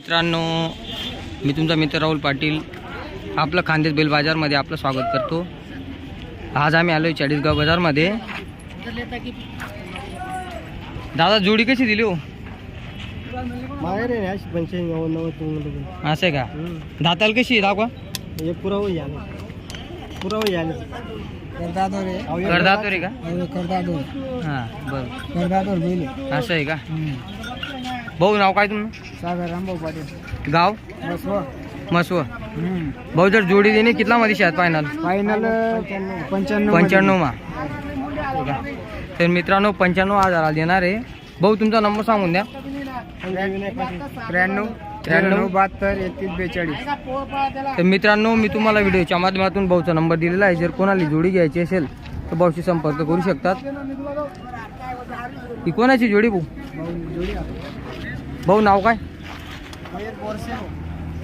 मित्रांनो मी तुमचा मित्र राहुल पाटील. आपलं खांदेश बेल बाजारमध्ये आपलं स्वागत करतो. आज आम्ही आलो आहे चाळीसगाव बाजारमध्ये. दादा जोडी कशी दिली हो? मागे रे अशी पंच्याऐंशी नव्वद नव्वद. तुम्ही असं आहे का? दाताल कशी आहे? दाखवा. हे पुरावं पुरावं का? हां बरं. असं आहे का? भाऊ नाव काय तुमचं? सागर रामभाऊ पाटील. गाव? मसव. भाऊ जर जोडी देणे कितला मध्ये शात फायनल फायनल पंच्याण्णव पंच्याण्णव मा. तर मित्रांनो पंच्याण्णव हजाराला देणार आहे. भाऊ तुमचा नंबर सांगून द्या. त्र्याण्णव त्र्याण्णव बहात्तर एकतीस बेचाळीस. तर मित्रांनो मी तुम्हाला व्हिडिओच्या माध्यमातून भाऊचा नंबर दिलेला आहे. जर कोणाला जोडी घ्यायची असेल तर भाऊशी संपर्क करू शकतात. ही कोणाची जोडी भाऊ? भाऊ नाव काय?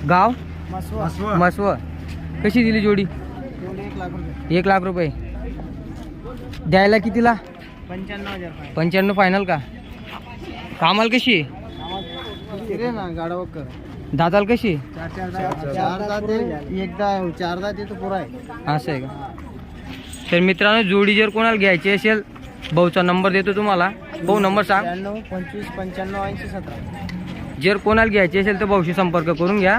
गाव? मसव कशी दिली जोडी? एक लाख रुपये. एक लाख रुपये. द्यायला कितीला? पंच्याण्णव हजार फायनल पंच्याण्णव फायनल का? कामाल कशी? आहे रे ना गाडावकर. दाताल कशी? एकदा चारदा ते तर पुरा आहे. असं आहे का? तर मित्रांनो जोडी जर कोणाला घ्यायची असेल भाऊचा नंबर देतो तुम्हाला. भाऊ नंबर सांग. पंचवीस पंच्याण्णव ऐंशी सतरा. जर कोणाला घ्यायची असेल तर भाऊशी संपर्क करून घ्या.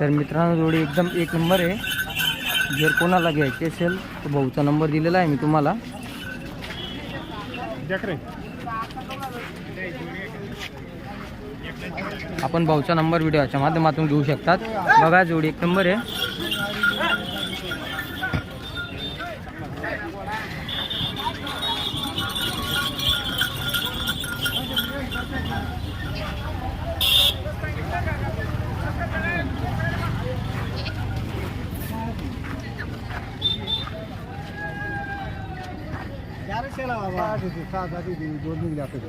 तर मित्रांनो जोडी एकदम एक नंबर आहे. जर कोणाला घ्यायची असेल तर भाऊचा नंबर दिलेला आहे मी तुम्हाला. आपण भाऊचा नंबर व्हिडिओच्या माध्यमातून घेऊ शकतात. बघा जोडी एक नंबर आहे. एक लाख दहा तुम्हाला आकडे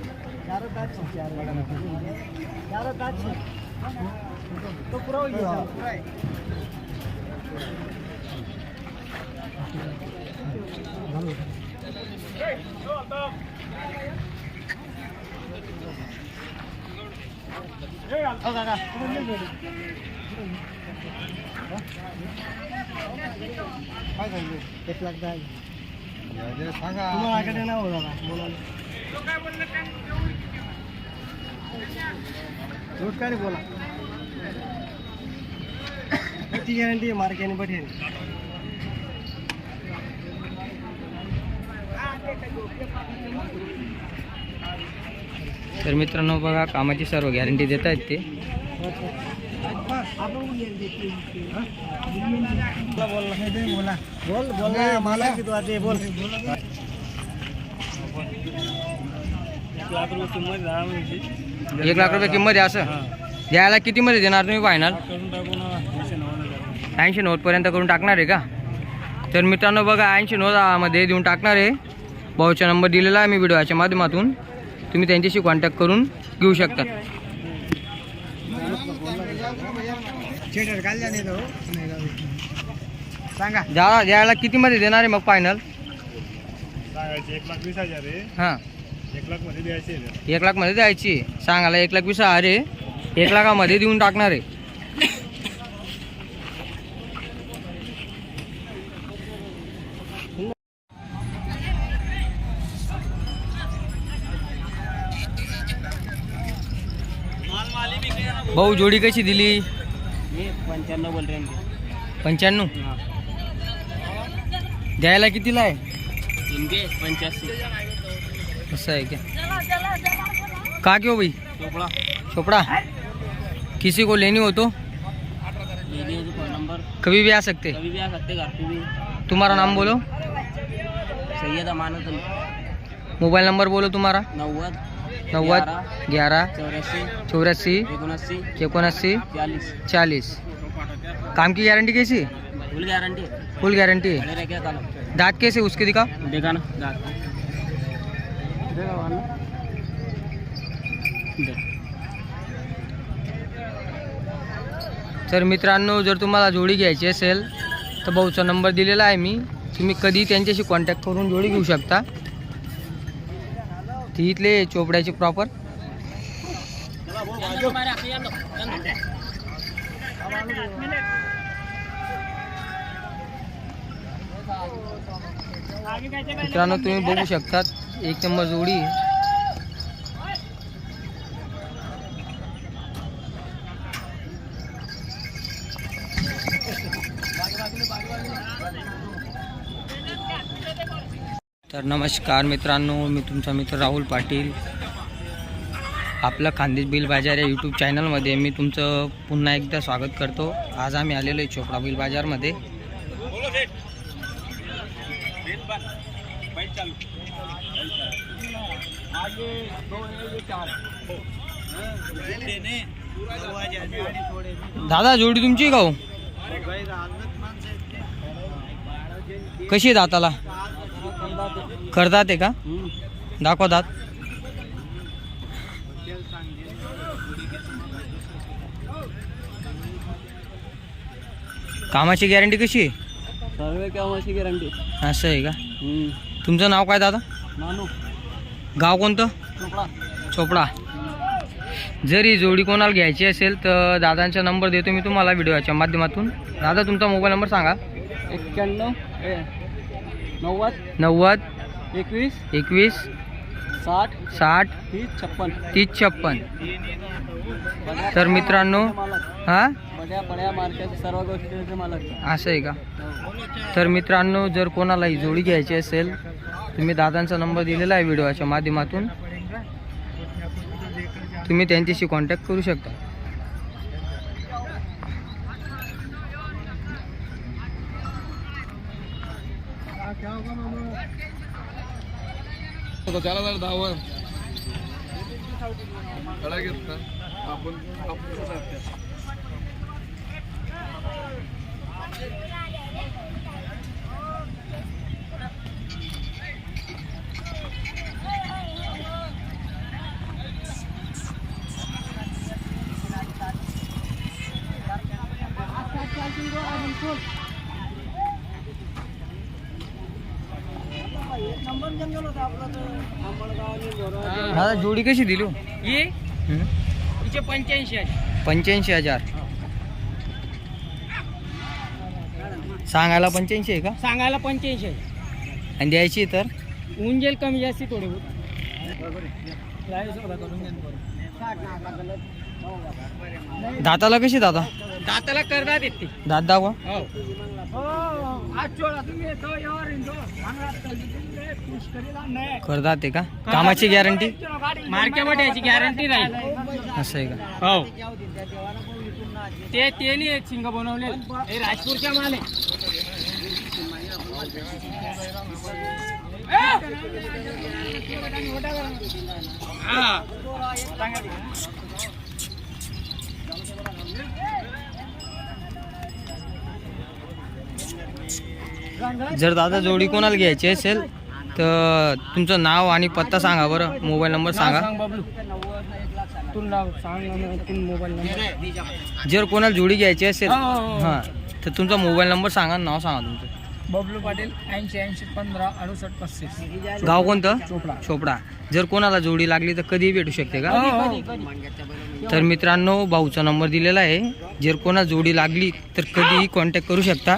नाव दादा बोला दूध काय बोला किती गॅरंटी आहे मार्केने पटेल तर मित्रांनो बघा कामाची सर्व गॅरंटी देत आहेत ते बोल बोल मला बोल एक लाख रुपये किंमत आहे असं? द्यायला कितीमध्ये देणार तुम्ही फायनल ऐंशी नव्वदपर्यंत करून टाकणार आहे का? तर मित्रांनो बघा ऐंशी नव्वदमध्ये देऊन टाकणार आहे. भाऊचा नंबर दिलेला आहे मी व्हिडिओच्या माध्यमातून. तुम्ही त्यांच्याशी कॉन्टॅक्ट करून घेऊ शकता. सांगा. द्या द्यायला कितीमध्ये देणार आहे मग फायनल एक लाख वीस हजार आहे. हां. एक लाखमध्ये द्यायचे एक लाखमध्ये द्यायची. सांगायला एक लाख वीस हजार आहे. एक लाखामध्ये देऊन टाकणार आहे. भाऊ जोडी कशी दिली? हे पंच्याण्णव बोल रे पंच्याण्णव? द्यायला कितीला आहे? इनके पंच्याऐंशी. असं आहे क्या का क्यों भाई चोपड़ा. चोपड़ा? किसी को लेनी हो तो? ये नंबर कभी भी आ सकते। कभी भी आ सकते घर पे भी. तुम्हारा नाम बोलो। सैयद अमानत मोबाइल नंबर बोलो तुम्हारा। नव्वद. नव्वद ग्यारह चौरासी एकोणअस्सी चालीस काम की गारंटी कैसी? फुल गारंटी फुल गारंटी दांत कैसे उसके दिखा देखा ना दांत. तर मित्रांनो जर तुम्हाला जोडी घ्यायची असेल तर भाऊचा नंबर दिलेला आहे मी. तुम्ही कधी त्यांच्याशी कॉन्टॅक्ट करून जोडी घेऊ शकता. ती इथले चोपड्याचे प्रॉपर मित्रांनो तुम्ही बघू शकतात एक नंबर जोडी. नमस्कार मित्रांनो मी तुमचा मित्र राहुल पाटील. आपलं खानदेश बिल बाजार या यूट्यूब चॅनलमध्ये मी तुमचं पुन्हा एकदा स्वागत करतो. आज आम्ही आलेलो आहे चोपडा बिल बाजारमध्ये दादा जोडी तुमची गाऊ हो? कशी आहे दाताला? करतात आहे का? दाखवा दात कामाची गॅरंटी कशी आहे? सर्व कामाची गॅरंटी. असं आहे का? तुमचं नाव काय दादा? नानू गाव कोणतं? चोपडा. चोपडा. जर ही जोडी कोणाला घ्यायची असेल तर दादांचा नंबर देतो मी तुम्हाला व्हिडिओच्या माध्यमातून. दादा तुमचा मोबाईल नंबर सांगा. एक्क्याण्णव नव्वद नव्वद एकवीस एकवीस साठ साठ तीस छप्पन. तीस छप्पन. तर मित्रांनो हां? बड्या बड्या मार्केट सर्व गोष्टी असं आहे का? तर मित्रांनो जर कोणाला ही जोडी घ्यायची असेल तुम्ही दादांचा नंबर दिलेला आहे व्हिडिओच्या माध्यमातून. तुम्ही त्यांच्याशी कॉन्टॅक्ट करू शकता. చాలా झालं दहावर कडा घेत आपण दादा जोडी कशी दिली हो? ये हं? तिचे पंच्याऐंशी आहे पंच्याऐंशी हजार. सांगायला पंच्याऐंशी आहे का? सांगायला पंच्याऐंशी आहे. आणि द्यायची तर? ऊन जाईल कमी जास्ती थोडे दाताला कशी दादा? दाताला करतात येते दात दाखवा. करतात ते का? कामाची गॅरंटी मार्केटमध्ये याची गॅरंटी नाही. असं आहे का? हो. ते ते नाही आहेत शिंग बनवले हे राजपूरच्या माल आहे. जर दादा जोडी कोणाला घ्यायची असेल तर तुमचं नाव आणि पत्ता सांगा बरं. मोबाईल नंबर सांगा. सांग बबलू. तुला सांग ना, तू मोबाईल नंबर. जर कोणाला जोडी घ्यायची असेल हो, हो, हो. हां तर तुमचा मोबाईल नंबर सांगा आणि नाव सांगा तुमचं. बबलू पाटील ऐंशी ऐंशी पंधरा अडुसष्ट पस्तीस. गाव कोणतं? चोपडा. चोपडा. जर कोणाला जोडी लागली तर कधीही भेटू शकते का? हो, तर मित्रांनो भाऊचा नंबर दिलेला आहे. जर कोणा जोडी लागली तर कधीही कॉन्टॅक्ट करू शकता.